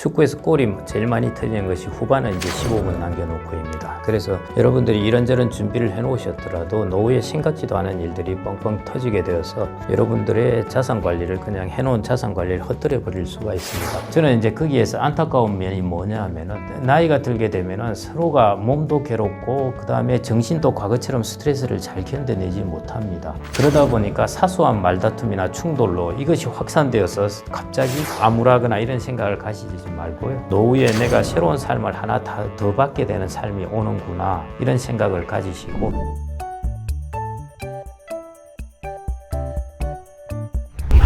축구에서 골이 제일 많이 터지는 것이 후반은 이제 15분 남겨놓고입니다. 그래서 여러분들이 이런저런 준비를 해놓으셨더라도 노후에 생각지도 않은 일들이 뻥뻥 터지게 되어서 여러분들의 자산 관리를 그냥 해놓은 자산 관리를 헛들여 버릴 수가 있습니다. 저는 이제 거기에서 안타까운 면이 뭐냐 하면은 나이가 들게 되면은 서로가 몸도 괴롭고 그 다음에 정신도 과거처럼 스트레스를 잘 견뎌내지 못합니다. 그러다 보니까 사소한 말다툼이나 충돌로 이것이 확산되어서 갑자기 암울하거나 이런 생각을 가지지 말고요. 노후에 내가 새로운 삶을 하나 다더 받게 되는 삶이 오는구나 이런 생각을 가지시고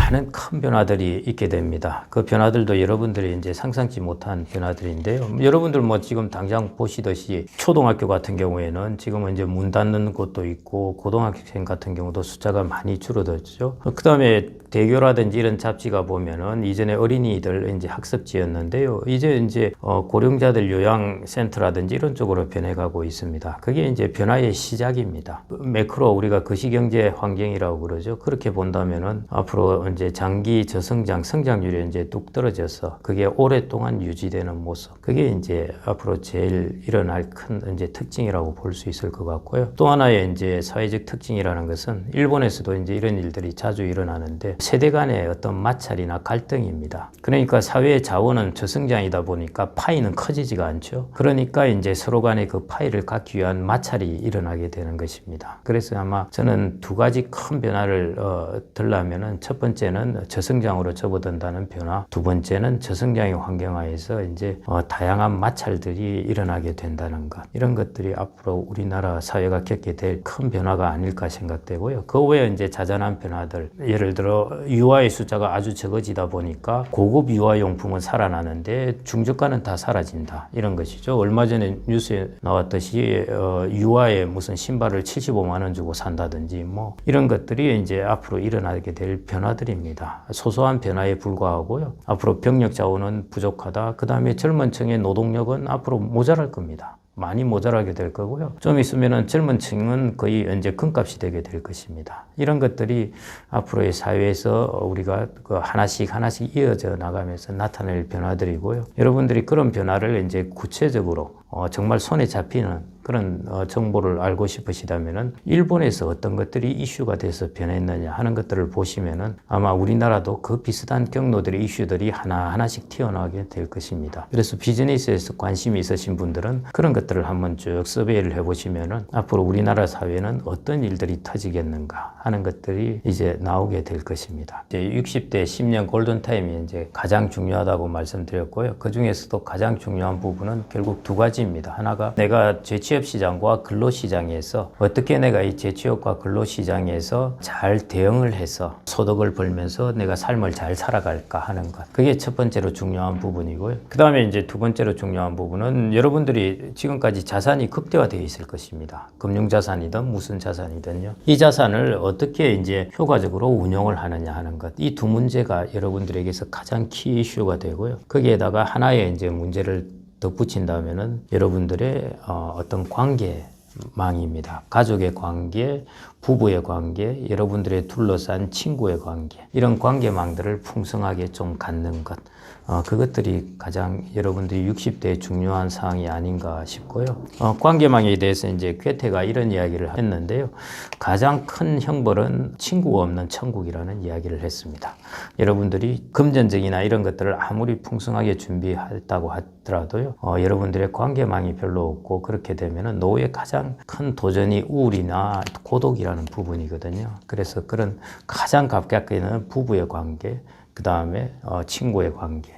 많은 큰 변화들이 있게 됩니다. 그 변화들도 여러분들이 이제 상상치 못한 변화들인데요. 여러분들 뭐 지금 당장 보시듯이 초등학교 같은 경우에는 지금은 이제 문 닫는 곳도 있고 고등학생 같은 경우도 숫자가 많이 줄어들죠. 그 다음에 대교라든지 이런 잡지가 보면은 이전에 어린이들 이제 학습지였는데요. 이제 이제 어 고령자들 요양센터라든지 이런 쪽으로 변해가고 있습니다. 그게 이제 변화의 시작입니다. 매크로 우리가 거시경제 환경이라고 그러죠. 그렇게 본다면은 앞으로 이제 장기 저성장 성장률이 이제 뚝 떨어져서 그게 오랫동안 유지되는 모습. 그게 이제 앞으로 제일 일어날 큰 이제 특징이라고 볼 수 있을 것 같고요. 또 하나의 이제 사회적 특징이라는 것은 일본에서도 이제 이런 일들이 자주 일어나는데 세대 간의 어떤 마찰이나 갈등입니다. 그러니까 사회의 자원은 저성장이다 보니까 파이는 커지지가 않죠. 그러니까 이제 서로 간의 그 파이를 갖기 위한 마찰이 일어나게 되는 것입니다. 그래서 아마 저는 두 가지 큰 변화를 어, 들라면은 첫 번째 는 저성장으로 접어든다는 변화, 두 번째는 저성장의 환경하에서 이제 어, 다양한 마찰들이 일어나게 된다는 것. 이런 것들이 앞으로 우리나라 사회가 겪게 될 큰 변화가 아닐까 생각되고요. 그 외에 이제 자잘한 변화들, 예를 들어 유아의 숫자가 아주 적어지다 보니까 고급 유아용품은 살아나는데 중저가는 다 사라진다. 이런 것이죠. 얼마 전에 뉴스에 나왔듯이 어, 유아의 무슨 신발을 75만 원 주고 산다든지 뭐 이런 것들이 이제 앞으로 일어나게 될 변화들 입니다. 소소한 변화에 불과하고요. 앞으로 병력 자원은 부족하다. 그 다음에 젊은 층의 노동력은 앞으로 모자랄 겁니다. 많이 모자라게 될 거고요. 좀 있으면은 젊은 층은 거의 이제 금값이 되게 될 것입니다. 이런 것들이 앞으로의 사회에서 우리가 그 하나씩 하나씩 이어져 나가면서 나타낼 변화들이고요. 여러분들이 그런 변화를 이제 구체적으로 어, 정말 손에 잡히는 그런 어, 정보를 알고 싶으시다면은 일본에서 어떤 것들이 이슈가 돼서 변했느냐 하는 것들을 보시면은 아마 우리나라도 그 비슷한 경로들의 이슈들이 하나 하나씩 튀어나오게 될 것입니다. 그래서 비즈니스에서 관심이 있으신 분들은 그런 것들을 한번 쭉 서베이를 해보시면은 앞으로 우리나라 사회는 어떤 일들이 터지겠는가 하는 것들이 이제 나오게 될 것입니다. 이제 60대 10년 골든 타임이 이제 가장 중요하다고 말씀드렸고요. 그 중에서도 가장 중요한 부분은 결국 두 가지입니다. 하나가 내가 재취업 시장과 근로 시장에서 어떻게 내가 이 재취업과 근로 시장에서 잘 대응을 해서 소득을 벌면서 내가 삶을 잘 살아갈까 하는 것. 그게 첫 번째로 중요한 부분이고요. 그 다음에 이제 두 번째로 중요한 부분은 여러분들이 지금까지 자산이 극대화되어 있을 것입니다. 금융자산이든 무슨 자산이든요. 이 자산을 어떻게 이제 효과적으로 운용을 하느냐 하는 것. 이 두 문제가 여러분들에게서 가장 키 이슈가 되고요. 거기에다가 하나의 이제 문제를 덧붙인다면은 여러분들의 어, 어떤 관계 망입니다. 가족의 관계, 부부의 관계, 여러분들의 둘러싼 친구의 관계, 이런 관계망들을 풍성하게 좀 갖는 것. 어, 그것들이 가장 여러분들이 60대에 중요한 사항이 아닌가 싶고요. 어, 관계망에 대해서 이제 괴테가 이런 이야기를 했는데요. 가장 큰 형벌은 친구가 없는 천국이라는 이야기를 했습니다. 여러분들이 금전적이나 이런 것들을 아무리 풍성하게 준비했다고 하더라도요. 어, 여러분들의 관계망이 별로 없고 그렇게 되면은 노후의 가장 큰 도전이 우울이나 고독이라는 부분이거든요. 그래서 그런 가장 가깝게는 부부의 관계, 그 다음에 어, 친구의 관계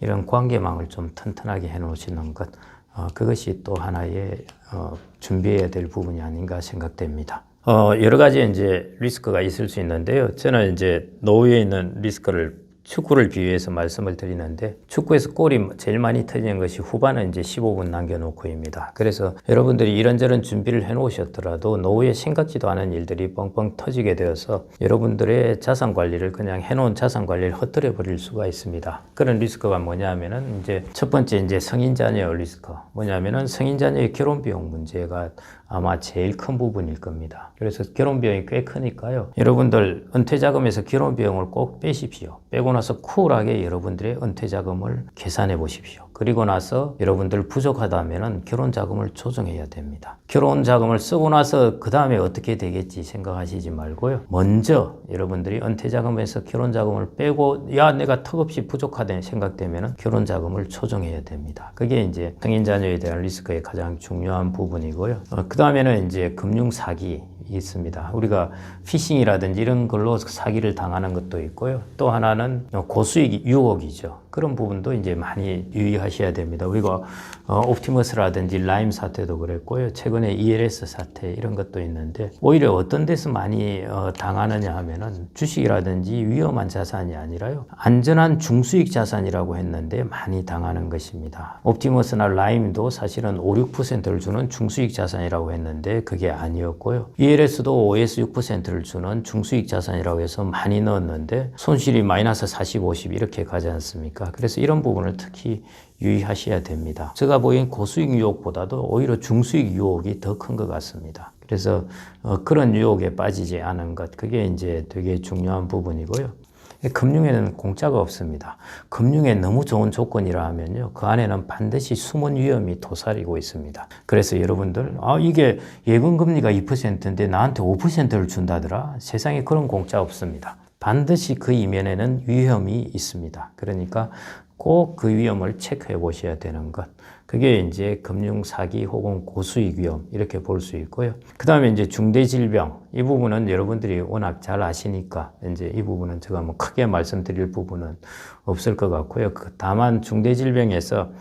이런 관계망을 좀 튼튼하게 해놓으시는 것 어, 그것이 또 하나의 어, 준비해야 될 부분이 아닌가 생각됩니다. 어, 여러 가지 이제 리스크가 있을 수 있는데요. 저는 이제 노후에 있는 리스크를 축구를 비유해서 말씀을 드리는데 축구에서 골이 제일 많이 터지는 것이 후반은 이제 15분 남겨놓고입니다. 그래서 여러분들이 이런저런 준비를 해놓으셨더라도 노후에 생각지도 않은 일들이 뻥뻥 터지게 되어서 여러분들의 자산 관리를 그냥 해놓은 자산 관리를 헛들여 버릴 수가 있습니다. 그런 리스크가 뭐냐면은 이제 첫 번째 이제 성인 자녀 리스크 뭐냐면은 성인 자녀의 결혼 비용 문제가 아마 제일 큰 부분일 겁니다. 그래서 결혼 비용이 꽤 크니까요. 여러분들 은퇴 자금에서 결혼 비용을 꼭 빼십시오. 빼고 나서 쿨하게 여러분들의 은퇴 자금을 계산해 보십시오. 그리고 나서 여러분들 부족하다면은 결혼 자금을 조정해야 됩니다. 결혼 자금을 쓰고 나서 그 다음에 어떻게 되겠지 생각하시지 말고요. 먼저 여러분들이 은퇴 자금에서 결혼 자금을 빼고 야 내가 턱없이 부족하다 생각되면은 결혼 자금을 조정해야 됩니다. 그게 이제 성인 자녀에 대한 리스크의 가장 중요한 부분이고요. 어, 그 다음에는 이제 금융 사기 있습니다. 우리가 피싱이라든지 이런 걸로 사기를 당하는 것도 있고요. 또 하나는 고수익 유혹이죠. 그런 부분도 이제 많이 유의하셔야 됩니다. 우리가 어, 옵티머스라든지 라임 사태도 그랬고요. 최근에 ELS 사태 이런 것도 있는데 오히려 어떤 데서 많이 어, 당하느냐 하면은 주식이라든지 위험한 자산이 아니라요. 안전한 중수익 자산이라고 했는데 많이 당하는 것입니다. 옵티머스나 라임도 사실은 5, 6%를 주는 중수익 자산이라고 했는데 그게 아니었고요. ELS도 OS 6%를 주는 중수익 자산이라고 해서 많이 넣었는데 손실이 마이너스 40, 50 이렇게 가지 않습니까? 그래서 이런 부분을 특히 유의하셔야 됩니다. 제가 보기엔 고수익 유혹보다도 오히려 중수익 유혹이 더 큰 것 같습니다. 그래서 어, 그런 유혹에 빠지지 않은 것, 그게 이제 되게 중요한 부분이고요. 금융에는 공짜가 없습니다. 금융에 너무 좋은 조건이라 하면요. 그 안에는 반드시 숨은 위험이 도사리고 있습니다. 그래서 여러분들, 아, 이게 예금 금리가 2%인데 나한테 5%를 준다더라? 세상에 그런 공짜 없습니다. 반드시 그 이면에는 위험이 있습니다. 그러니까 꼭 그 위험을 체크해 보셔야 되는 것. 그게 이제 금융 사기 혹은 고수익 위험 이렇게 볼 수 있고요. 그 다음에 이제 중대 질병 이 부분은 여러분들이 워낙 잘 아시니까 이제 이 부분은 제가 뭐 크게 말씀드릴 부분은 없을 것 같고요. 그 다만 중대 질병에서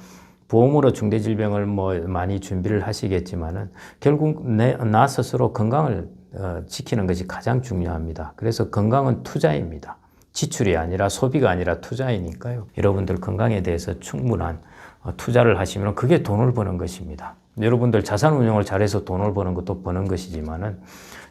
보험으로 중대 질병을 뭐 많이 준비를 하시겠지만은 결국 내, 나 스스로 건강을 어, 지키는 것이 가장 중요합니다. 그래서 건강은 투자입니다. 지출이 아니라 소비가 아니라 투자이니까요. 여러분들 건강에 대해서 충분한 어, 투자를 하시면 그게 돈을 버는 것입니다. 여러분들 자산 운용을 잘해서 돈을 버는 것도 버는 것이지만은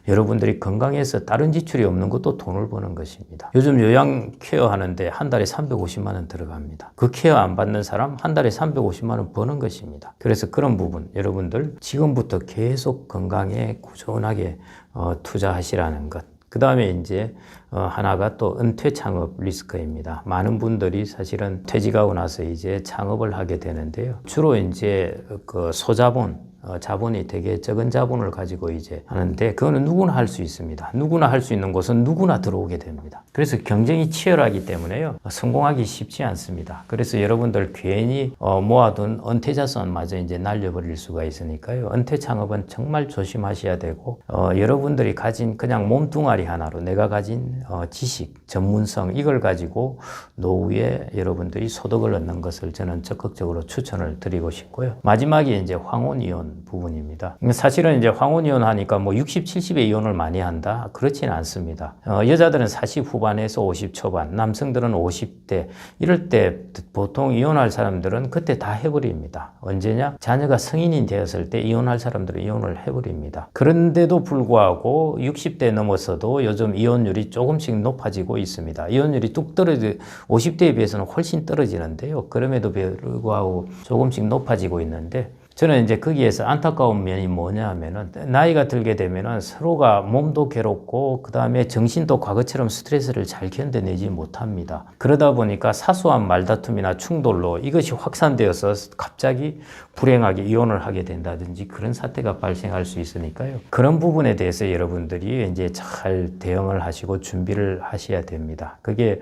여러분들이 건강해서 다른 지출이 없는 것도 돈을 버는 것입니다. 요즘 요양 케어 하는데 한 달에 350만 원 들어갑니다. 그 케어 안 받는 사람 한 달에 350만 원 버는 것입니다. 그래서 그런 부분 여러분들 지금부터 계속 건강에 꾸준하게 어, 투자하시라는 것. 그 다음에 이제 어, 하나가 또 은퇴 창업 리스크입니다. 많은 분들이 사실은 퇴직하고 나서 이제 창업을 하게 되는데요. 주로 이제 그 소자본 어, 자본이 되게 적은 자본을 가지고 이제 하는데 그거는 누구나 할 수 있습니다. 누구나 할 수 있는 곳은 누구나 들어오게 됩니다. 그래서 경쟁이 치열하기 때문에요. 성공하기 쉽지 않습니다. 그래서 여러분들 괜히 어, 모아둔 은퇴 자산마저 이제 날려버릴 수가 있으니까요. 은퇴 창업은 정말 조심하셔야 되고 어, 여러분들이 가진 그냥 몸뚱아리 하나로 내가 가진 어, 지식, 전문성 이걸 가지고 노후에 여러분들이 소득을 얻는 것을 저는 적극적으로 추천을 드리고 싶고요. 마지막에 이제 황혼 이혼 부분입니다. 사실은 이제 황혼이혼 하니까 뭐 60, 70의 이혼을 많이 한다? 그렇지는 않습니다. 어, 여자들은 40 후반에서 50 초반, 남성들은 50대. 이럴 때 보통 이혼할 사람들은 그때 다 해버립니다. 언제냐? 자녀가 성인이 되었을 때 이혼할 사람들은 이혼을 해버립니다. 그런데도 불구하고 60대 넘어서도 요즘 이혼율이 조금씩 높아지고 있습니다. 이혼율이 뚝 떨어지, 50대에 비해서는 훨씬 떨어지는데요. 그럼에도 불구하고 조금씩 높아지고 있는데 저는 이제 거기에서 안타까운 면이 뭐냐 하면은 나이가 들게 되면은 서로가 몸도 괴롭고 그 다음에 정신도 과거처럼 스트레스를 잘 견뎌내지 못합니다. 그러다 보니까 사소한 말다툼이나 충돌로 이것이 확산되어서 갑자기 불행하게 이혼을 하게 된다든지 그런 사태가 발생할 수 있으니까요. 그런 부분에 대해서 여러분들이 이제 잘 대응을 하시고 준비를 하셔야 됩니다. 그게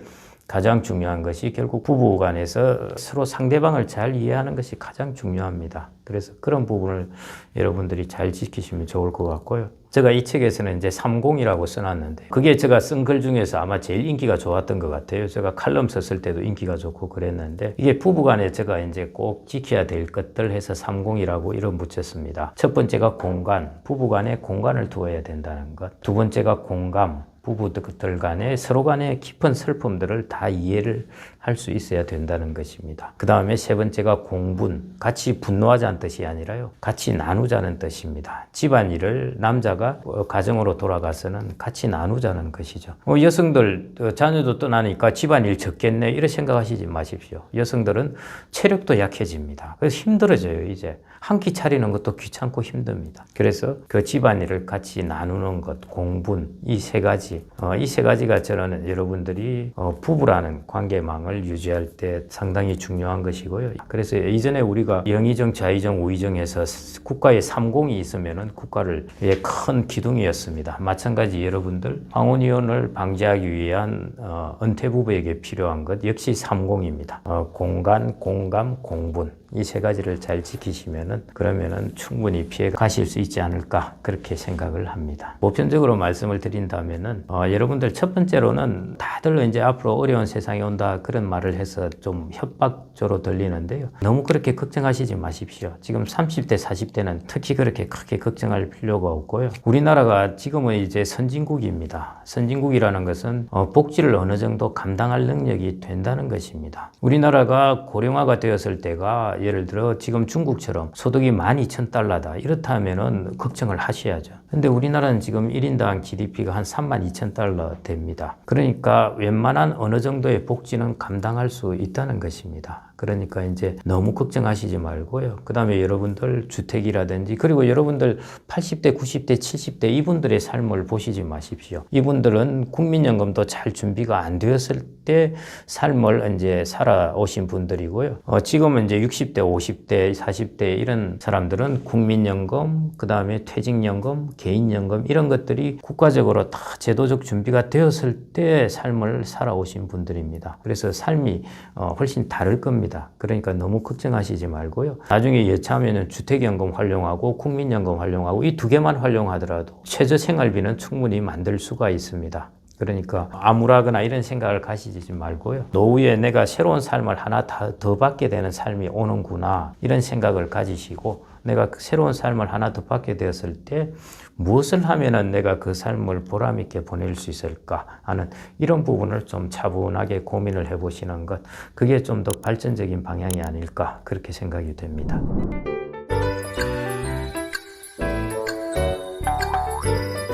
가장 중요한 것이 결국 부부 간에서 서로 상대방을 잘 이해하는 것이 가장 중요합니다. 그래서 그런 부분을 여러분들이 잘 지키시면 좋을 것 같고요. 제가 이 책에서는 이제 30이라고 써놨는데 그게 제가 쓴 글 중에서 아마 제일 인기가 좋았던 것 같아요. 제가 칼럼 썼을 때도 인기가 좋고 그랬는데 이게 부부간에 제가 이제 꼭 지켜야 될 것들 해서 30이라고 이름 붙였습니다. 첫 번째가 공간, 부부간에 공간을 두어야 된다는 것. 두 번째가 공감, 부부들 간에 서로 간에 깊은 슬픔들을 다 이해를 할할수 있어야 된다는 것입니다. 그 다음에 세 번째가 공분, 같이 분노하자는 뜻이 아니라요. 같이 나누자는 뜻입니다. 집안일을 남자가 어, 가정으로 돌아가서는 같이 나누자는 것이죠. 어, 여성들 어, 자녀도 떠나니까 집안일 적겠네 이렇게 생각하시지 마십시오. 여성들은 체력도 약해집니다. 그래서 힘들어져요 이제. 한 끼 차리는 것도 귀찮고 힘듭니다. 그래서 그 집안일을 같이 나누는 것, 공분 이 세 가지, 어, 이세 가지가 저는 여러분들이 어, 부부라는 관계망을 유지할 때 상당히 중요한 것이고요. 그래서 이전에 우리가 영의정, 좌의정, 우의정에서 국가의 삼공이 있으면은 국가를 예, 큰 기둥이었습니다. 마찬가지 여러분들 황혼이혼을 방지하기 위한 어, 은퇴 부부에게 필요한 것 역시 삼공입니다. 어, 공간, 공감, 공분 이세 가지를 잘 지키시면은 그러면은 충분히 피해 가실 수 있지 않을까 그렇게 생각을 합니다. 보편적으로 말씀을 드린다면은 어, 여러분들 첫 번째로는 다들 이제 앞으로 어려운 세상이 온다 그런 말을 해서 좀 협박조로 들리는데요. 너무 그렇게 걱정하시지 마십시오. 지금 30대, 40대는 특히 그렇게 크게 걱정할 필요가 없고요. 우리나라가 지금은 이제 선진국입니다. 선진국이라는 것은 어, 복지를 어느 정도 감당할 능력이 된다는 것입니다. 우리나라가 고령화가 되었을 때가 예를 들어 지금 중국처럼 소득이 12,000달러다. 이렇다면은 걱정을 하셔야죠. 근데 우리나라는 지금 1인당 GDP가 한 32,000달러 됩니다. 그러니까 웬만한 어느 정도의 복지는 감당할 수 있다는 것입니다. 그러니까 이제 너무 걱정하시지 말고요. 그 다음에 여러분들 주택이라든지 그리고 여러분들 80대, 90대, 70대 이분들의 삶을 보시지 마십시오. 이분들은 국민연금도 잘 준비가 안 되었을 때 삶을 이제 살아오신 분들이고요. 어, 지금은 이제 60대, 50대, 40대 이런 사람들은 국민연금, 그 다음에 퇴직연금, 개인연금 이런 것들이 국가적으로 다 제도적 준비가 되었을 때 삶을 살아오신 분들입니다. 그래서 삶이 어, 훨씬 다를 겁니다. 그러니까 너무 걱정하시지 말고요. 나중에 여차하면 주택연금 활용하고 국민연금 활용하고 이 두 개만 활용하더라도 최저 생활비는 충분히 만들 수가 있습니다. 그러니까 암울하거나 이런 생각을 가시지 말고요. 노후에 내가 새로운 삶을 하나 더 받게 되는 삶이 오는구나 이런 생각을 가지시고 내가 그 새로운 삶을 하나 더 받게 되었을 때 무엇을 하면은 내가 그 삶을 보람 있게 보낼 수 있을까 하는 이런 부분을 좀 차분하게 고민을 해보시는 것 그게 좀 더 발전적인 방향이 아닐까 그렇게 생각이 됩니다.